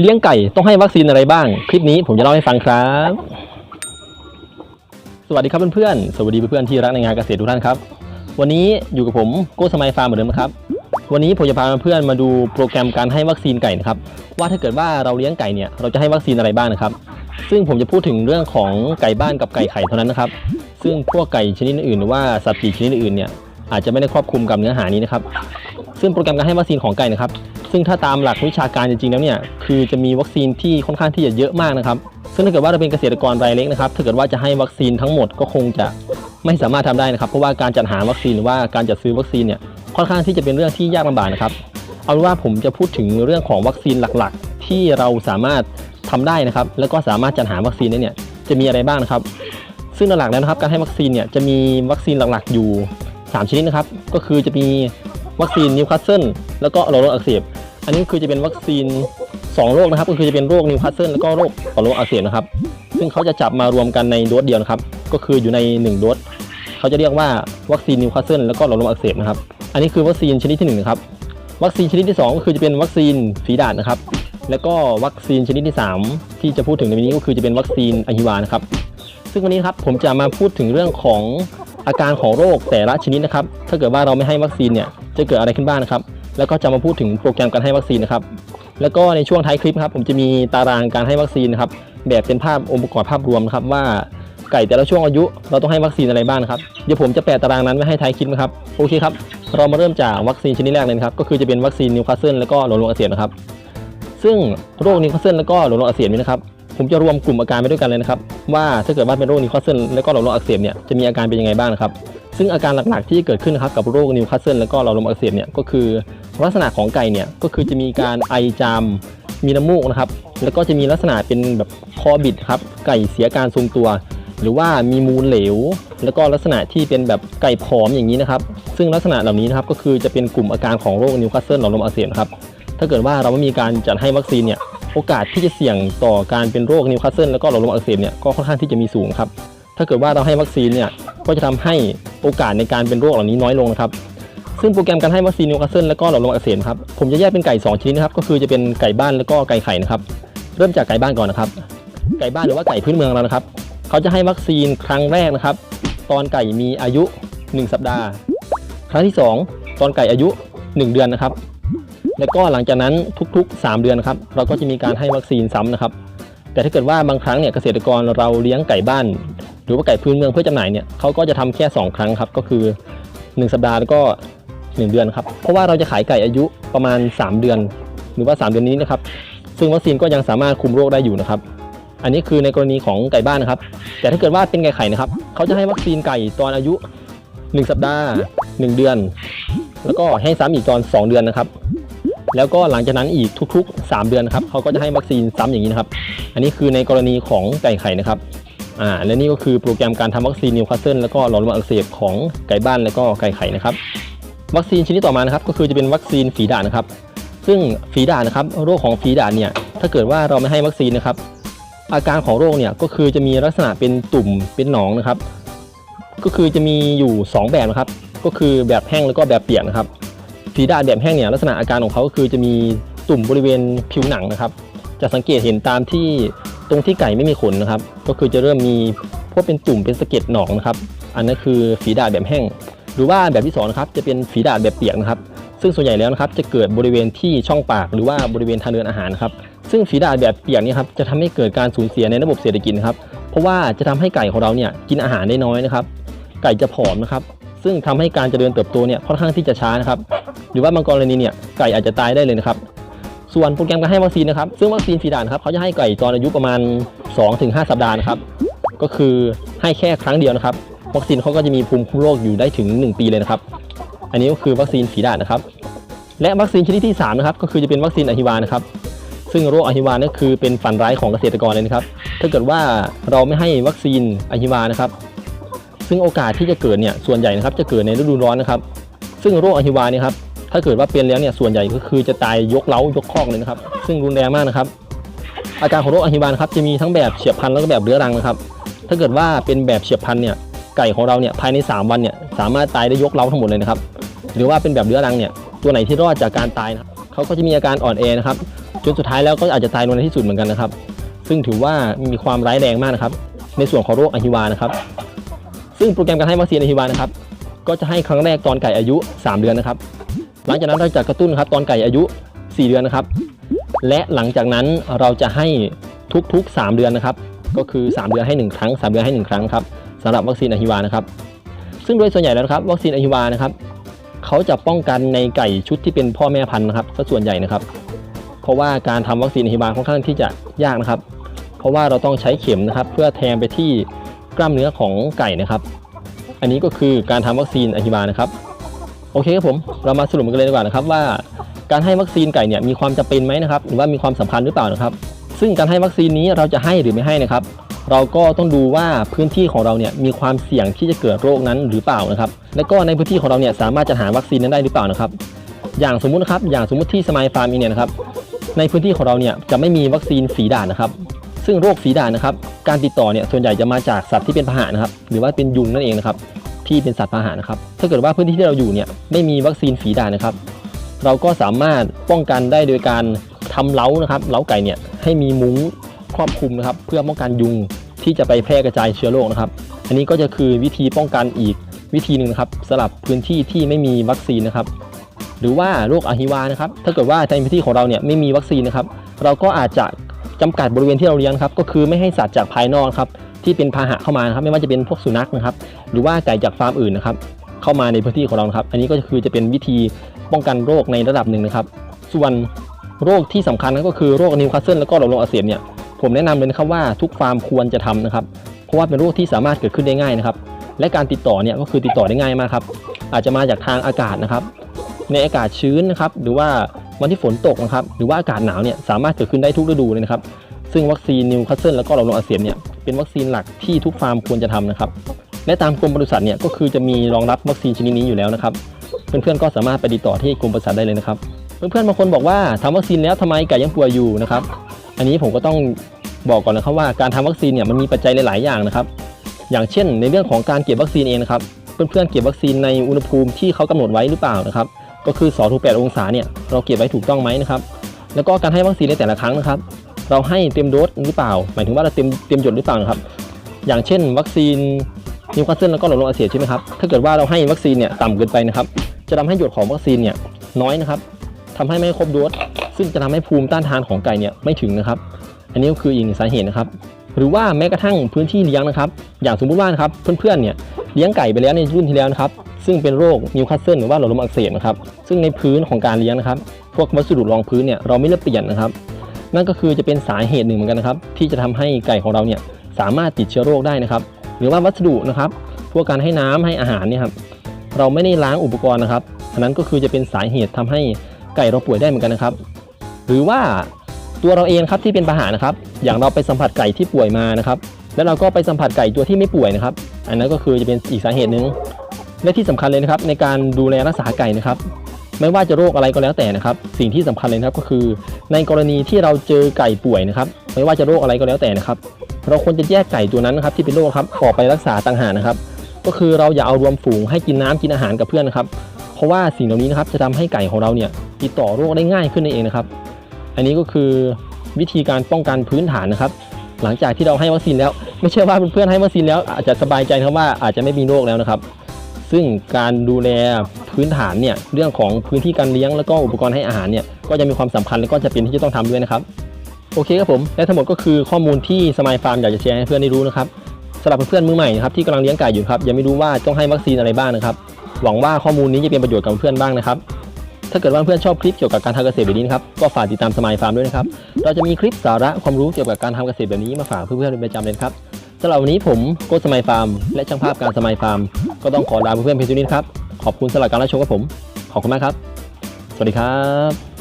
เลี้ยงไก่ต้องให้วัคซีนอะไรบ้าง คลิปนี้ผมจะเล่าให้ฟังครับ สวัสดีครับเพื่อนๆ สวัสดีเพื่อนๆที่รักในงานเกษตรทุกท่านครับ วันนี้อยู่กับผมโก้สมัยฟาร์มเหมือนเดิมนะครับ วันนี้ผมจะพาเพื่อนมาดูโปรแกรมการให้วัคซีนไก่นะครับ ว่าถ้าเกิดว่าเราเลี้ยงไก่เนี่ยเราจะให้วัคซีนอะไรบ้างนะครับ ซึ่งผมจะพูดถึงเรื่องของไก่บ้านกับไก่ไข่เท่านั้นนะครับ ซึ่งพวกไก่ชนิดอื่นหรือว่าสัตว์ปีกชนิดอื่นเนี่ยอาจจะไม่ได้ครอบคลุมกับเนื้อหานี้นะครับ ซึ่งโปรแกรมการให้วัคซีนของไก่นะครับ ซึ่งถ้าตามหลักวิชาการจริงๆแล้วเนี่ยคือจะมีวัคซีนที่ค่อนข้างที่จะเยอะมากนะครับ ซึ่งถ้าเกิดว่าเราเป็นเกษตรกรรายเล็กนะครับถ้าเกิดว่าจะให้วัคซีนทั้งหมดก็คงจะไม่สามารถทำได้นะครับ เพราะว่าการจัดหาวัคซีนหรือว่าการจัดซื้อวัคซีนเนี่ยค่อนข้างที่จะเป็นเรื่องที่ยากลำบากนะครับเอาเป็นว่าผมจะพูดถึงเรื่องของวัคซีนหลักๆ ที่เราสามารถทำได้นะครับ แล้วก็สามารถจัดหาวัคซีนได้เนี่ยจะมีอะไรบ้างนะครับ ซึ่งหลักๆแล้วนะครับการให้วัคซีนเนี่ยจะมีวัคซีนหลักๆอยู่ 3 ชนิดนะครับ ก็คือจะมีวัคซีนนิวคาสเซิลแล้วก็หลอดลมอักเสบ อันนี้คือจะเป็นวัคซีน 2 โรคนะครับ ก็คือจะเป็นโรคนิวคาสเซิลแล้วก็โรคหลอดลมอักเสบนะครับ ซึ่งเขาจะจับมารวมกันในโดสเดียวนะครับ ก็คืออยู่ใน 1 โดสเขาจะเรียกว่าวัคซีนนิวคาสเซิลแล้วก็หลอดลมอักเสบนะครับ อันนี้คือวัคซีนชนิดที่1นะครับ วัคซีนชนิดที่ 2 ก็คือจะเป็นวัคซีนฝีดาษนะครับ แล้วก็วัคซีนชนิดที่ 3 ที่จะพูดถึงในวันนี้ก็คือจะเป็นวัคซีนอหิวานะครับ ซึ่งวันนี้ครับผมจะมาพูดถึงเรื่องของอาการของโรคแต่ละชนิดนะครับ ถ้าเกิดว่าเราไม่ให้วัคซีนเนี่ยจะเกิดอะไรขึ้นบ้างนะครับ แล้วก็จะมาพูดถึงโปรแกรมการให้วัคซีนนะครับ แล้วก็ในช่วงท้ายคลิปครับผมจะมีตารางการให้วัคซีนนะครับแบบเป็นภาพองค์ประกอบภาพรวมนะครับว่าไก่แต่ละช่วงอายุเราต้องให้วัคซีนอะไรบ้างนะครับเดี๋ยวผมจะแปะตารางนั้นไว้ให้ท้ายคลิปนะครับโอเคครับเรามาเริ่มจากวัคซีนชนิดแรกเลยครับก็คือจะเป็นวัคซีนนิวคาสเซิลแล้วก็หลอดลมอักเสบนะครับซึ่งโรคนิวคาสเซิลแล้วก็หลอดลมอักเสบนี้นะครับ ผมจะรวมกลุ่มอาการไปด้วยกันเลยนะครับ ว่าถ้าเกิดว่าเป็นโรคนิวคาสเซิลแล้วก็หลอดลมอักเสบเนี่ยจะมีอาการเป็นยังไงบ้างนะครับ ซึ่งอาการหลักๆที่เกิดขึ้นนะครับกับโรคนิวคาสเซิลแล้วก็หลอดลมอักเสบเนี่ยก็คือ ลักษณะของไก่เนี่ยก็คือจะมีการไอจามมีน้ำมูกนะครับ แล้วก็จะมีลักษณะเป็นแบบคอบิดครับไก่เสียการทรงตัว หรือว่ามีมูลเหลว แล้วก็ลักษณะที่เป็นแบบไก่ผอมอย่างนี้นะครับ ซึ่งลักษณะเหล่านี้นะครับก็คือจะเป็นกลุ่มอาการของโรคนิวคาสเซิลหลอดลมอักเสบครับถ้าเกิดว่าเราไม่มีการจัดให้วัคซีนเนี่ย โอกาสที่จะเสี่ยงต่อการเป็นโรคนิวคาสเซิลแล้วก็หลอดลมอักเสบเนี่ยก็ค่อนข้างที่จะมีสูงครับ ถ้าเกิดว่าเราให้วัคซีนเนี่ยก็จะทำให้โอกาสในการเป็นโรคเหล่านี้น้อยลงนะครับซึ่งโปรแกรมการให้วัคซีนนิวคาสเซิลแล้วก็หลอดลมอักเสบครับผมจะแยกเป็นไก่ 2 ชนิดนะครับก็คือจะเป็นไก่บ้านแล้วก็ไก่ไข่นะครับเริ่มจากไก่บ้านก่อนนะครับ ไก่บ้านหรือว่าไก่พื้นเมืองเรานะครับ เขาจะให้วัคซีนครั้งแรกนะครับ ตอนไก่มีอายุ 1 สัปดาห์ ครั้งที่ 2 ตอนไก่อายุ 1 เดือนนะครับ แล้วก็หลังจากนั้นทุก ๆ 3 เดือนครับเราก็จะมีการให้วัคซีนซ้ำนะครับ แต่ถ้าเกิดว่าบางครั้งเนี่ยเกษตรกรเราเลี้ยงไก่บ้าน หรือว่าไก่พื้นเมืองเพื่อจำหน่ายเนี่ยเขาก็จะทำแค่ 2 ครั้งครับก็คือ 1 สัปดาห์แล้วก็ 1 เดือนครับเพราะว่าเราจะขายไก่อายุประมาณ 3 เดือน หรือว่า 3 เดือนนี้นะครับซึ่งวัคซีนก็ยังสามารถคุมโรคได้อยู่นะครับ อันนี้คือในกรณีของไก่บ้านนะครับ แต่ถ้าเกิดว่าเป็นไก่ไข่นะครับเขาจะให้วัคซีนไก่ตอนอายุ 1 สัปดาห์ 1 เดือน แล้วก็ให้ซ้ำอีกตอน 2 เดือนนะครับ แล้วก็หลังจากนั้นอีกทุก ๆ 3 เดือนนะครับเขาก็จะให้วัคซีนซ้ำอย่างนี้นะครับ อันนี้คือในกรณีของไก่ไข่นะครับอ่าและนี่ก็คือโปรแกรมการทำวัคซีนนิวคาสเซิลแล้วก็หลอดลมอักเสบของไก่บ้านแล้วก็ไก่ไข่นะครับวัคซีนชนิดต่อมานะครับก็คือจะเป็นวัคซีนฝีดาษนะครับ ซึ่งฝีดาษนะครับโรคของฝีดาษเนี่ยถ้าเกิดว่าเราไม่ให้วัคซีนนะครับ อาการของโรคเนี่ยก็คือจะมีลักษณะเป็นตุ่มเป็นหนองนะครับ ก็คือจะมีอยู่ 2 แบบนะครับ ก็คือแบบแห้งแล้วก็แบบเปียกนะครับ ฝีดาษแบบแห้งเนี่ยลักษณะอาการของเขาก็คือจะมีตุ่มบริเวณผิวหนังนะครับ จะสังเกตเห็นตามที่ตรงที่ไก่ไม่มีขนนะครับ ก็คือจะเริ่มมีพวกเป็นตุ่มเป็นสะเก็ดหนองนะครับ อันนั้นคือฝีดาษแบบแห้ง หรือว่าแบบที่สองนะครับจะเป็นฝีดาษแบบเปียกนะครับ ซึ่งส่วนใหญ่แล้วนะครับจะเกิดบริเวณที่ช่องปากหรือว่าบริเวณทางเดินอาหารครับ ซึ่งฝีดาษแบบเปียกนี่ครับจะทำให้เกิดการสูญเสียในระบบเศรษฐกิจครับ เพราะว่าจะทำให้ไก่ของเราเนี่ยกินอาหารได้น้อยนะครับ ไก่จะผอมนะครับ ซึ่งทำให้การเจริญเติบโตเนี่ยค่อนข้างที่จะช้านะครับ หรือว่าบางกรณีเนี่ยไก่อาจจะตายได้เลยนะครับ ส่วนโปรแกรมการให้วัคซีนนะครับ ซึ่งวัคซีนฝีดานครับเขาจะให้ไก่ตอนอายุประมาณ 2-5 สัปดาห์นะครับ ก็คือให้แค่ครั้งเดียวนะครับ วัคซีนเขาก็จะมีภูมิคุ้มโรคอยู่ได้ถึง 1 ปีเลยนะครับ อันนี้ก็คือวัคซีนฝีดาษนะครับ และวัคซีนชนิดที่3นะครับก็คือจะเป็นวัคซีนอหิวานะครับซึ่งโรคอหิวานี่คือเป็นฝันร้ายของเกษตรกรเลยนะครับ ถ้าเกิดว่าเราไม่ให้วัคซีนอหิวานะครับ ซึ่งโอกาสที่จะเกิดเนี่ยส่วนใหญ่นะครับจะเกิดในฤดูร้อนนะครับ ซึ่งโรคอหิวานี่ครับ ถ้าเกิดว่าเป็นแล้วเนี่ยส่วนใหญ่ก็คือจะตายยกเล้ายกคอกเลยนะครับ ซึ่งรุนแรงมากนะครับ อาการของโรคอหิวานะครับจะมีทั้งแบบเฉียบพลันแล้วก็แบบเรื้อรังนะครับ ถ้าเกิดว่าเป็นแบบเฉียบพลันเนี่ยไก่ของเราเนี่ยภายใน 3 วันเนี่ยสามารถตายได้ยกเล้าทั้งหมดเลยนะครับ หรือว่าเป็นแบบเรื้อรังเนี่ยตัวไหนที่รอดจากการตายนะครับเขาก็จะมีอาการอ่อนแอนะครับจนสุดท้ายแล้วก็อาจจะตายในที่สุดเหมือนกันนะครับ ซึ่งถือว่ามีความร้ายแรงมากนะครับ ในส่วนของโรคอหิวานะครับ ซึ่งโปรแกรมการให้วัคซีนอหิวานะครับ ก็จะให้ครั้งแรกตอนไก่อายุ 3 เดือนนะครับ หลังจากนั้นเราจะกระตุ้นครับตอนไก่อายุ 4 เดือนนะครับ และหลังจากนั้นเราจะให้ทุกๆ 3 เดือนนะครับ ก็คือ 3 เดือนให้ 1 ครั้ง 3 เดือนให้ 1 ครั้งครับสำหรับวัคซีนอหิวานะครับ ซึ่งโดยส่วนใหญ่แล้วนะครับ วัคซีนอหิวานะครับเขาจะป้องกันในไก่ชุดที่เป็นพ่อแม่พันธุ์นะครับซะส่วนใหญ่นะครับ เพราะว่าการทำวัคซีนอหิวาค่อนข้างที่จะยากนะครับ เพราะว่าเราต้องใช้เข็มนะครับ เพื่อแทงไปที่กล้ามเนื้อของไก่นะครับ อันนี้ก็คือการทำวัคซีนอหิวานะครับ โอเคครับผมเรามาสรุปกันเลยดีกว่านะครับว่าการให้วัคซีนไก่เนี่ยมีความจำเป็นไหมนะครับหรือว่ามีความสำคัญหรือเปล่านะครับ ซึ่งการให้วัคซีนนี้เราจะให้หรือไม่ให้นะครับ เราก็ต้องดูว่าพื้นที่ของเราเนี่ยมีความเสี่ยงที่จะเกิดโรคนั้นหรือเปล่านะครับ และก็ในพื้นที่ของเราเนี่ยสามารถจะหาวัคซีนนั้นได้หรือเปล่านะครับ อย่างสมมุตินะครับอย่างสมมุติที่สมายฟาร์มเองเนี่ยนะครับในพื้นที่ของเราเนี่ยจะไม่มีวัคซีนฝีดาษนะครับ ซึ่งโรคฝีดาษนะครับ การติดต่อเนี่ยส่วนใหญ่จะมาจากสัตว์ที่เป็นพาหะนะครับ หรือว่าเป็นยุงนั่นเองนะครับ ที่เป็นสัตว์พาหะนะครับ ถ้าเกิดว่าพื้นที่ที่เราอยู่เนี่ยไม่มีวัคซีนฝีดาษนะครับ เราก็สามารถป้องกันได้โดยการทำเล้านะครับ เล้าไก่เนี่ยให้มีมุ้งครอบคลุมนะครับ เพื่อป้องกันยุงที่จะไปแพร่กระจายเชื้อโรคนะครับ อันนี้ก็จะคือวิธีป้องกันอีกวิธีหนึ่งนะครับสำหรับพื้นที่ที่ไม่มีวัคซีนนะครับ หรือว่าโรคอหิวานะครับ ถ้าเกิดว่าในพื้นที่ของเราเนี่ยไม่มีวัคซีนนะครับ เราก็อาจจะจำกัดบริเวณที่เราเลี้ยงครับ ก็คือไม่ให้สัตว์จากภายนอกครับ ที่เป็นพาหะเข้ามานะครับไม่ว่าจะเป็นพวกสุนัขนะครับ หรือว่าไก่จากฟาร์มอื่นนะครับ เข้ามาในพื้นที่ของเรานะครับ อันนี้ก็คือจะเป็นวิธีป้องกันโรคในระดับหนึ่งนะครับ ส่วนโรคที่สำคัญก็คือโรคนิวคาสเซิลแล้วก็หลอดลมอักเสบเนี่ยผมแนะนำเลยนะครับว่าทุกฟาร์มควรจะทำนะครับ เพราะว่าเป็นโรคที่สามารถเกิดขึ้นได้ง่ายนะครับ และการติดต่อเนี่ยก็คือติดต่อได้ง่ายมากครับ อาจจะมาจากทางอากาศนะครับ ในอากาศชื้นนะครับ หรือว่าวันที่ฝนตกนะครับ หรือว่าอากาศหนาวเนี่ยสามารถเกิดขึ้นได้ทุกฤดูเลยนะครับ ซึ่งวัคซีนนิวคาสเซิลแล้วก็หลอดลมอักเสบเนี่ย เป็นวัคซีนหลักที่ทุกฟาร์มควรจะทำนะครับ และตามกรมปศุสัตว์เนี่ยก็คือจะมีรองรับวัคซีนชนิดนี้อยู่แล้วนะครับ เพื่อนๆก็สามารถไปติดต่อที่กรมปศุสัตว์ได้เลยนะครับ เพื่อนๆบางคนบอกว่าทำวัคซีนแล้วทำไมไก่ยังป่วยอยู่นะครับ อันนี้ผมก็ต้องบอกก่อนนะครับว่าการทำวัคซีนเนี่ยมันมีปัจจัยหลาย ๆ อย่างนะครับ อย่างเช่น ในเรื่องของการเก็บวัคซีนเองนะครับ เพื่อนๆเก็บวัคซีนในอุณหภูมิที่เขากำหนดไว้หรือเปล่านะครับ ก็คือ2ถึง8องศาเนี่ยเราเก็บไว้ถูกต้องไหมนะครับ แล้วก็การให้วัคซีนในแต่ละครั้งนะครับ เราให้เต็มโดสหรือเปล่า หมายถึงว่าเราเต็มเต็มหยดหรือเปล่านะครับ อย่างเช่น วัคซีนนิวคาสเซิลแล้วก็หลอดลมอักเสบใช่ไหมครับถ้าเกิดว่าเราให้วัคซีนเนี่ยต่ำเกินไปนะครับ จะทำให้หยดของวัคซีนเนี่ยน้อยนะครับทำให้ไม่ครบโดสซึ่งจะทำให้ภูมิต้านทานของไก่เนี่ยไม่ถึงนะครับ อันนี้ก็คืออีกสาเหตุนะครับ หรือว่าแม้กระทั่งพื้นที่เลี้ยงนะครับ อย่างสมมติว่านะครับเพื่อนๆเนี่ยเลี้ยงไก่ไปแล้วในรุ่นที่แล้วนะครับ ซึ่งเป็นโรคนิวคาสเซิลหรือว่าหลอดลมอักเสบนะครับ ซึ่งในพื้นของการเลี้ยงนะครับ พวกวัสดุรองพื้นเนี่ยเราไม่เลือกเปลี่ยนนะครับ นั่นก็คือจะเป็นสาเหตุหนึ่งเหมือนกันนะครับ ที่จะทำให้ไก่ของเราเนี่ยสามารถติดเชื้อโรคได้นะครับ หรือว่าวัสดุนะครับ พวกการให้น้ำให้อาหารเนี่ยครับเราไม่ได้ล้างอุปกรณ์นะครับอันนั้นก็คือจะเป็นสาเหตุทำให้ไก่เราป่วยได้เหมือนกันนะครับ หรือว่าตัวเราเองครับที่เป็นพาหะนะครับ อย่างเราไปสัมผัสไก่ที่ป่วยมานะครับ แล้วเราก็ไปสัมผัสไก่ตัวที่ไม่ป่วยนะครับ อันนั้นก็คือจะเป็นอีกสาเหตุหนึ่งและที่สำคัญเลยนะครับ ในการดูแลรักษาไก่นะครับ ไม่ว่าจะโรคอะไรก็แล้วแต่นะครับ สิ่งที่สำคัญเลยนะครับก็คือ ในกรณีที่เราเจอไก่ป่วยนะครับ ไม่ว่าจะโรคอะไรก็แล้วแต่นะครับ เราควรจะแยกไก่ตัวนั้นนะครับ ที่เป็นโรคครับออกไปรักษาต่างหากนะครับ ก็คือเราอย่าเอารวมฝูงให้กินน้ำกินอาหารกับเพื่อนนะครับ เพราะว่าสิ่งเหล่านี้นะครับจะทำให้ไก่ของเราเนี่ยติดต่อโรคได้ง่ายขึ้นนั่นเองนะครับ อันนี้ก็คือวิธีการป้องกันพื้นฐานนะครับ หลังจากที่เราให้วัคซีนแล้ว ไม่ใช่ว่าเพื่อนๆให้วัคซีนแล้วอาจจะสบายใจครับว่าอาจจะไม่มีโรคแล้วนะครับ ซึ่งการดูแล พื้นฐานเนี่ยเรื่องของพื้นที่การเลี้ยงแล้วก็อุปกรณ์ให้อาหารเนี่ยก็จะมีความสำคัญและก็จะเป็นที่จะต้องทำด้วยนะครับโอเคครับผมและทั้งหมดก็คือข้อมูลที่สมายฟาร์มอยากจะแชร์ให้เพื่อนได้รู้นะครับสำหรับเพื่อนมือใหม่นะครับที่กำลังเลี้ยงไก่อยู่ครับยังไม่รู้ว่าต้องให้วัคซีนอะไรบ้างนะครับหวังว่าข้อมูลนี้จะเป็นประโยชน์กับเพื่อนบ้างนะครับถ้าเกิดว่าเพื่อนชอบคลิปเกี่ยวกับการทำเกษตรแบบนี้นะครับก็ฝากติดตามสมายฟาร์มด้วยนะครับเราจะมีคลิปสาระความรู้เกี่ยวกับการทำเกษตรแบบนี้มาฝากเพื่อนๆเป็นประจำเลยครับสำหรับวันนี้ผมโกสมายฟาร์มและช่างภาพการสมายฟาร์มก็ต้องขอลาเพื่อนๆเพียงเท่านี้ครับ ขอบคุณสำหรับการรับชมกับผม ขอบคุณมากครับ สวัสดีครับ